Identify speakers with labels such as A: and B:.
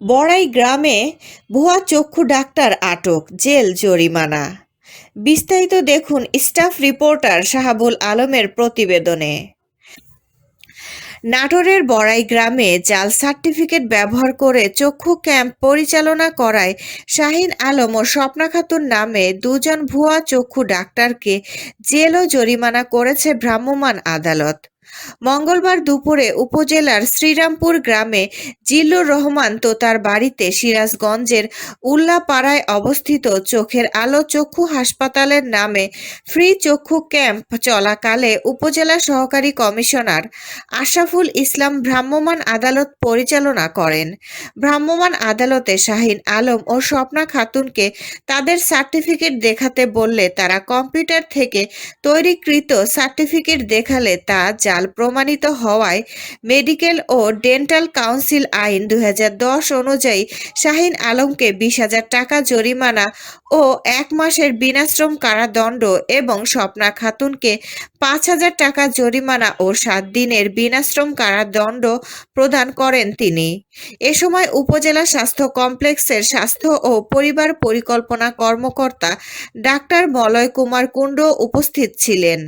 A: বড়াই গ্রামে ভুয়া চক্ষু ডাক্তার আটক, জেল জরিমানা। বিস্তারিত দেখুন স্টাফ রিপোর্টার শাহাবুল আলমের প্রতিবেদনে। নাটোরের বড়াই গ্রামে জাল সার্টিফিকেট ব্যবহার করে চক্ষু ক্যাম্প পরিচালনা করায় শাহিন আলম ও স্বপ্না খাতুন নামে দুজন ভুয়া চক্ষু ডাক্তারকে জেল ও জরিমানা করেছে ভ্রাম্যমাণ আদালত। মঙ্গলবার দুপুরে উপজেলার শ্রীরামপুর গ্রামে জিল্লুর রহমান তো তার বাড়িতে সিরাজগঞ্জের উল্লাপাড়ায় অবস্থিত চোখের আলো চক্ষু হাসপাতালের নামে ফ্রি চক্ষু ক্যাম্প চলাকালে উপজেলা সহকারী কমিশনার আশরাফুল ইসলাম ভ্রাম্যমাণ আদালত পরিচালনা করেন। ভ্রাম্যমাণ আদালতে শাহিন আলম ও স্বপ্না খাতুনকে তাদের সার্টিফিকেট দেখাতে বললে তারা কম্পিউটার থেকে তৈরিকৃত সার্টিফিকেট দেখালে তা জাল প্রমাণিত হওয়ায় মেডিকেল ও ডেন্টাল কাউন্সিল আইন দু হাজার দশ অনুযায়ী শাহিন আলমকে বিশ হাজার টাকা জরিমানা ও এক মাসের বিনাশ্রম কারাদণ্ড এবং স্বপ্না খাতুনকে পাঁচ হাজার টাকা জরিমানা ও সাত দিনের বিনাশ্রম কারাদণ্ড প্রদান করেন তিনি। এ সময় উপজেলা স্বাস্থ্য কমপ্লেক্সের স্বাস্থ্য ও পরিবার পরিকল্পনা কর্মকর্তা ডাক্তার মলয় কুমার কুণ্ড উপস্থিত ছিলেন।